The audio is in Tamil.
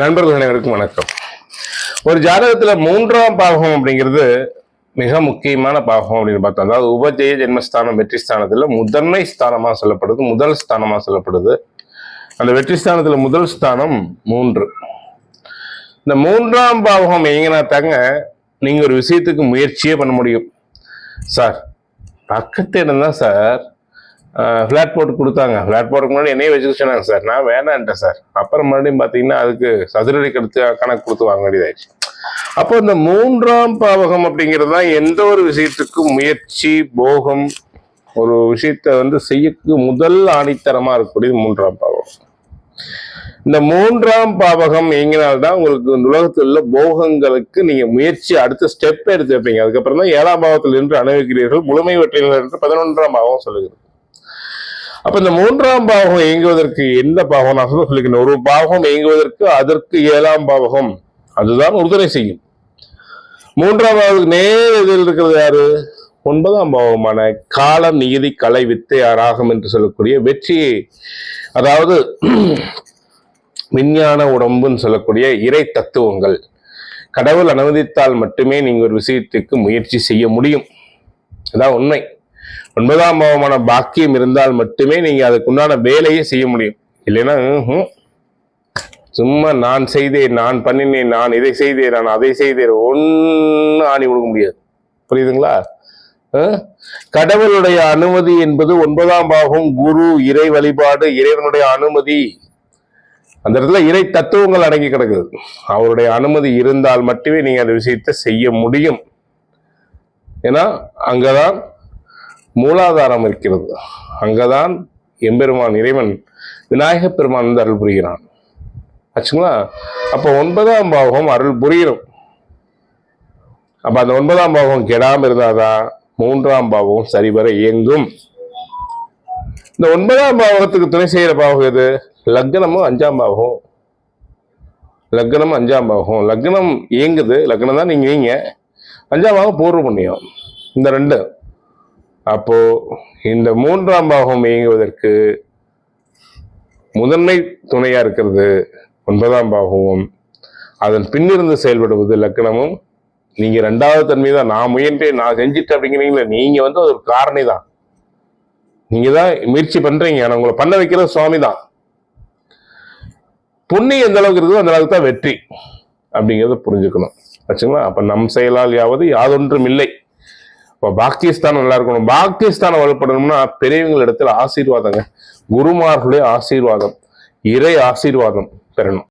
நண்பர்கள் அனைவருக்கும் வணக்கம். ஒரு ஜாதகத்துல மூன்றாம் பாகம் அப்படிங்கிறது மிக முக்கியமான பாகம் அப்படின்னு பார்த்தோம் அதாவது உபஜெய ஜென்மஸ்தானம் வெற்றி ஸ்தானத்துல முதன்மை ஸ்தானமா சொல்லப்படுது முதல் ஸ்தானமா சொல்லப்படுது. அந்த வெற்றி ஸ்தானத்துல முதல் ஸ்தானம் மூன்று. இந்த மூன்றாம் பாவகம் எங்கன்னா தாங்க நீங்க ஒரு விஷயத்துக்கு முயற்சியே பண்ண முடியும். சார் பக்கத்து இடம் தான் சார். ஃப்ளாட் போட்டு கொடுத்தாங்க. ஃப்ளாட் போட்டுக்கு முன்னாடி என்னையே வச்சுக்க சொன்னாங்க சார் நான் வேணான்ட்டேன் சார். அப்புறம் மறுபடியும் பார்த்தீங்கன்னா அதுக்கு சதுரடி கடுத்து கணக்கு கொடுத்து வாங்க வேண்டியதாயிடுச்சு. அப்போ இந்த மூன்றாம் பாவகம் அப்படிங்கிறது தான் எந்த ஒரு விஷயத்துக்கும் முயற்சி போகம் ஒரு விஷயத்த வந்து செய்யக்கு முதல் ஆணித்தரமாக இருக்கக்கூடியது மூன்றாம் பாவகம். இந்த மூன்றாம் பாவகம் எங்கினால்தான் உங்களுக்கு இந்த உலகத்தில் உள்ள போகங்களுக்கு நீங்க முயற்சி அடுத்த ஸ்டெப் எடுத்து வைப்பீங்க. அதுக்கப்புறம் தான் ஏழாம் பாவத்தில் இருந்து அனுபவிக்கிறீர்கள். முழுமை வெற்றிகள் என்று பதினொன்றாம் பாவம் சொல்லுகிறது. அப்ப இந்த மூன்றாம் பாவகம் இயங்குவதற்கு எந்த பாவம்? நான் சொல்லிக்கணும் ஒரு பாவகம் இயங்குவதற்கு அதற்கு ஏழாம் பாவகம் அதுதான் உறுதுணை செய்யும். மூன்றாம் பாவத்துக்கு நேர் எதிரில் இருக்கிறது யாரு? ஒன்பதாம் பாவமான காலம் நியதி கலை வித்தை ஆராகம் என்று சொல்லக்கூடிய வெற்றி அதாவது விஞ்ஞான உடம்புன்னு சொல்லக்கூடிய இறை தத்துவங்கள். கடவுள் அனுமதித்தால் மட்டுமே நீங்கள் ஒரு விஷயத்துக்கு முயற்சி செய்ய முடியும். அதான் உண்மை. ஒன்பதாம் பாவமான பாக்கியம் இருந்தால் மட்டுமே நீங்க அதுக்குண்டான வேலையை செய்ய முடியும். இல்லைன்னா சும்மா நான் செய்தேன் நான் பண்ணினேன் நான் இதை செய்தேன் நான் அதை செய்தேன் ஒன்னும் ஆணி கொடுக்க முடியாது. புரியுதுங்களா? கடவுளுடைய அனுமதி என்பது ஒன்பதாம் பாகம் குரு இறை வழிபாடு இறைவனுடைய அனுமதி. அந்த இடத்துல இறை தத்துவங்கள் அடங்கி கிடக்குது. அவருடைய அனுமதி இருந்தால் மட்டுமே நீங்க அந்த விஷயத்தை செய்ய முடியும். ஏன்னா அங்கதான் மூலாதாரம் இருக்கிறது. அங்கதான் எம்பெருமான் இறைவன் விநாயக பெருமான் வந்து அருள் புரிகிறான். ஆச்சுங்களா? அப்போ ஒன்பதாம் பாவகம் அருள் புரியும். அப்ப அந்த ஒன்பதாம் பாவகம் கெடாம இருந்தாதான் மூன்றாம் பாவகம் சரிவர இயங்கும். இந்த ஒன்பதாம் பாவகத்துக்கு துணை செய்யற பாவகம் எது? லக்னமும் அஞ்சாம் பாவகம். லக்னம் அஞ்சாம் பாவகம். லக்னம் இயங்குது. லக்னம் தான் நீங்க நீங்க அஞ்சாம் பாவம் பூர்வ புண்ணியம். இந்த ரெண்டு. அப்போ இந்த மூன்றாம் பாகம் இயங்குவதற்கு முதன்மை துணையா இருக்கிறது ஒன்பதாம் பாகமும். அதன் பின்னிருந்து செயல்படுவது லக்கணமும். நீங்க ரெண்டாவது தன்மை தான் நான் முயன்றேன் நான் செஞ்சுட்டேன் அப்படிங்கிறீங்களே நீங்க வந்து ஒரு காரணி தான் நீங்க தான் முயற்சி பண்றீங்க. ஆனா உங்களை பண்ண வைக்கிறது சுவாமி தான் புண்ணியம் எந்த அளவுக்கு இருக்குதோ அந்த அளவுக்கு தான் வெற்றி. அப்படிங்கிறத புரிஞ்சுக்கணும். ஆச்சுங்களா? அப்ப நம் செயலால் யாவது யாதொன்றும் இல்லை. இப்போ பாக்கியஸ்தானம் நல்லா இருக்கணும். பாக்கியஸ்தானம் வலுப்படணும்னா பெரியவங்க இடத்துல ஆசீர்வாதங்க. குருமார்களுடைய ஆசீர்வாதம். இறை ஆசீர்வாதம் பெறணும்.